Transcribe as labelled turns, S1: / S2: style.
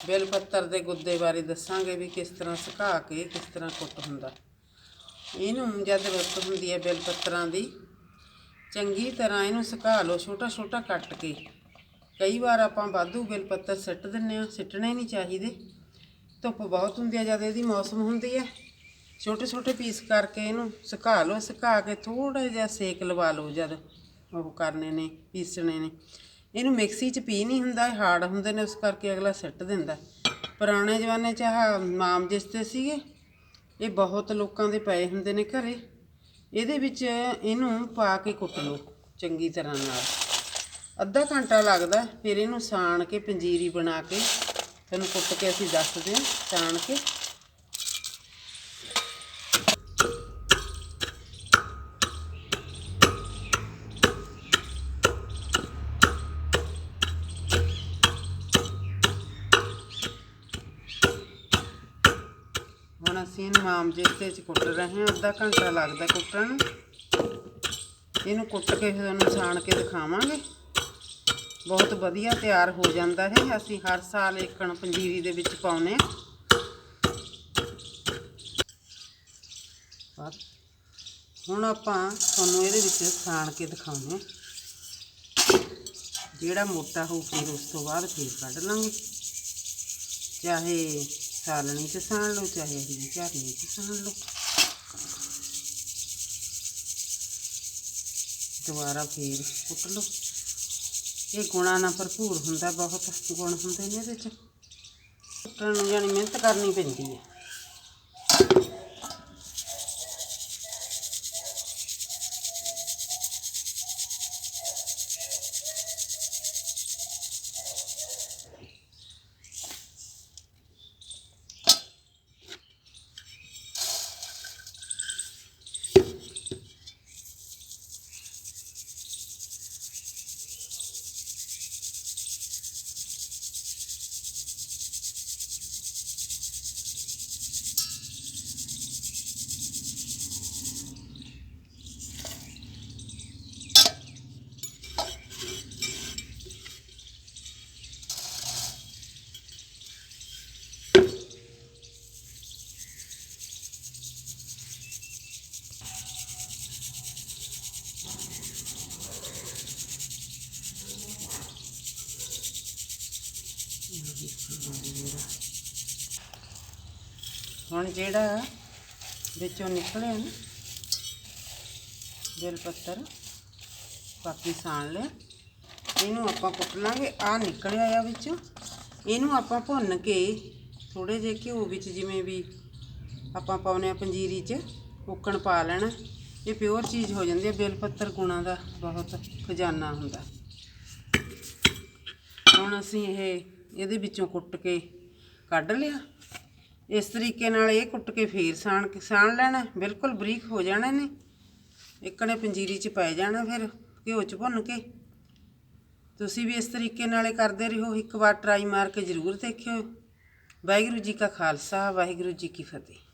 S1: ਬੇਲ ਪੱਤਰ ਦੇ ਗੁੱਦੇ ਬਾਰੇ ਦੱਸਾਂਗੇ ਵੀ ਕਿਸ ਤਰ੍ਹਾਂ ਸੁਕਾ ਕੇ ਕਿਸ ਤਰ੍ਹਾਂ ਕੁੱਟ ਹੁੰਦਾ। ਇਹਨੂੰ ਜਦ ਰੁੱਤ ਹੁੰਦੀ ਹੈ ਬੇਲ ਪੱਤਰਾਂ ਦੀ, ਚੰਗੀ ਤਰ੍ਹਾਂ ਇਹਨੂੰ ਸੁਕਾ ਲਓ ਛੋਟਾ ਛੋਟਾ ਕੱਟ ਕੇ। ਕਈ ਵਾਰ ਆਪਾਂ ਵਾਧੂ ਬੇਲ ਪੱਤਰ ਸਿੱਟ ਦਿੰਨੇ ਆ ਸਿੱਟਣੇ ਨਹੀਂ ਚਾਹੀਦੇ। ਧੁੱਪ ਬਹੁਤ ਹੁੰਦੀ ਹੈ ਜਦ ਇਹਦੀ ਮੌਸਮ ਹੁੰਦੀ ਹੈ। ਛੋਟੇ ਛੋਟੇ ਪੀਸ ਕਰਕੇ ਇਹਨੂੰ ਸੁਕਾ ਲਓ, ਸੁਕਾ ਕੇ ਥੋੜਾ ਜਿਹਾ ਸੇਕ ਲਵਾ ਲਓ ਜਦ ਉਹ ਕਰਨੇ ਨੇ, ਪੀਸਣੇ ਨੇ। ਇਹਨੂੰ ਮਿਕਸੀ 'ਚ ਪੀ ਨਹੀਂ ਹੁੰਦਾ, ਇਹ ਹਾਰਡ ਹੁੰਦੇ ਨੇ, ਉਸ ਕਰਕੇ ਅਗਲਾ ਸਿੱਟ ਦਿੰਦਾ। ਪੁਰਾਣੇ ਜ਼ਮਾਨੇ 'ਚ ਆਹ ਮਾਮ ਜਿਸਤੇ ਸੀਗੇ, ਇਹ ਬਹੁਤ ਲੋਕਾਂ ਦੇ ਪਏ ਹੁੰਦੇ ਨੇ ਘਰੇ। ਇਹਦੇ ਵਿੱਚ ਇਹਨੂੰ ਪਾ ਕੇ ਕੁੱਟ ਲਓ, ਚੰਗੀ ਤਰ੍ਹਾਂ ਨਾਲ। ਅੱਧਾ ਘੰਟਾ ਲੱਗਦਾ, ਫਿਰ ਇਹਨੂੰ ਸਾਣ ਕੇ, ਪੰਜੀਰੀ ਬਣਾ ਕੇ, ਇਹਨੂੰ ਕੁੱਟ ਕੇ ਅਸੀਂ ਦੱਸਦੇ ਹਾਂ, ਸਾਣ ਕੇ। ਹੁਣ ਅਸੀਂ ਇਹਨੂੰ ਮਾਮ ਜਿਸਤੇ ਚ ਕੁੱਟ ਰਹੇ ਹਾਂ, ਅੱਧਾ ਘੰਟਾ ਲੱਗਦਾ ਕੁੱਟਣ। ਇਹਨੂੰ ਕੁੱਟ ਕੇ ਤੁਹਾਨੂੰ ਛਾਣ ਕੇ ਦਿਖਾਵਾਂਗੇ। ਬਹੁਤ ਵਧੀਆ ਤਿਆਰ ਹੋ ਜਾਂਦਾ ਹੈ, ਅਸੀਂ ਹਰ ਸਾਲ ਇੱਕਣ ਪੰਜੀਰੀ ਦੇ ਵਿੱਚ ਪਾਉਨੇ ਆ ਹੁਣ ਆਪਾਂ ਤੁਹਾਨੂੰ ਇਹਦੇ ਵਿੱਚ ਛਾਣ ਕੇ ਦਿਖਾਉਂਦੇ ਜਿਹੜਾ ਮੋਟਾ ਹੋ ਫਿਰ ਉਸ ਤੋਂ ਬਾਅਦ ਫਿਰ ਕੱਢ ਲਾਂਗੇ। ਚਾਹੇ ਸਾਲਣੀ ਚ ਸਾਣ ਲਓ, ਚਾਹੇ ਹੀ ਝਰਨੀ ਚ ਸਾਣ ਲਓ। ਦੁਬਾਰਾ ਫੇਰ ਕੁੱਟ ਲਓ। ਇਹ ਗੁਣਾਂ ਨਾਲ ਭਰਪੂਰ ਹੁੰਦਾ ਬਹੁਤ, ਗੁਣ ਹੁੰਦੇ ਨੇ ਇਹਦੇ ਚ। ਕੁੱਟਣ ਨੂੰ ਜਾਣੀ ਮਿਹਨਤ ਕਰਨੀ ਪੈਂਦੀ ਹੈ। ਹੁਣ ਜਿਹੜਾ ਵਿੱਚੋਂ ਨਿਕਲਿਆ ਨਾ ਬੇਲ ਪੱਤਰ ਬਾਕੀ ਸਾਣ ਲਿਆ ਇਹਨੂੰ ਆਪਾਂ ਕੁੱਟ ਲਾਂਗੇ। ਆ ਨਿਕਲਿਆ ਆ ਵਿੱਚੋਂ। ਇਹਨੂੰ ਆਪਾਂ ਭੁੰਨ ਕੇ ਥੋੜੇ ਜਿਹੇ ਘਿਓ ਵਿੱਚ ਜਿਵੇਂ ਵੀ ਆਪਾਂ ਪਾਉਨੇ ਆ ਪੰਜੀਰੀ 'ਚ, ਉੱਕਣ ਪਾ ਲੈਣਾ। ਇਹ ਪਿਓਰ ਚੀਜ਼ ਹੋ ਜਾਂਦੀ ਹੈ। ਬੇਲ ਪੱਤਰ ਗੁਣਾਂ ਦਾ ਬਹੁਤ ਖਜ਼ਾਨਾ ਹੁੰਦਾ। ਹੁਣ ਅਸੀਂ ਇਹ ਇਹਦੇ ਵਿੱਚੋਂ ਕੁੱਟ ਕੇ ਕੱਢ ਲਿਆ। ਇਸ ਤਰੀਕੇ ਨਾਲ ਇਹ ਕੁੱਟ ਕੇ ਫੇਰ ਸਾਣ ਕੇ, ਸਾਣ ਲੈਣਾ, ਬਿਲਕੁਲ ਬਰੀਕ ਹੋ ਜਾਣੇ ਨੇ ਇੱਕਣੇ ਪੰਜੀਰੀ 'ਚ ਪੈ ਜਾਣਾ ਫਿਰ, ਘਿਓ 'ਚ ਭੁੰਨ ਕੇ। ਤੁਸੀਂ ਵੀ ਇਸ ਤਰੀਕੇ ਨਾਲ ਹੀ ਕਰਦੇ ਰਹੋ, ਇੱਕ ਵਾਰ ਟਰਾਈ ਮਾਰ ਕੇ ਜ਼ਰੂਰ ਦੇਖਿਓ। ਵਾਹਿਗੁਰੂ ਜੀ ਕਾ ਖਾਲਸਾ, ਵਾਹਿਗੁਰੂ ਜੀ ਕੀ ਫਤਿਹ।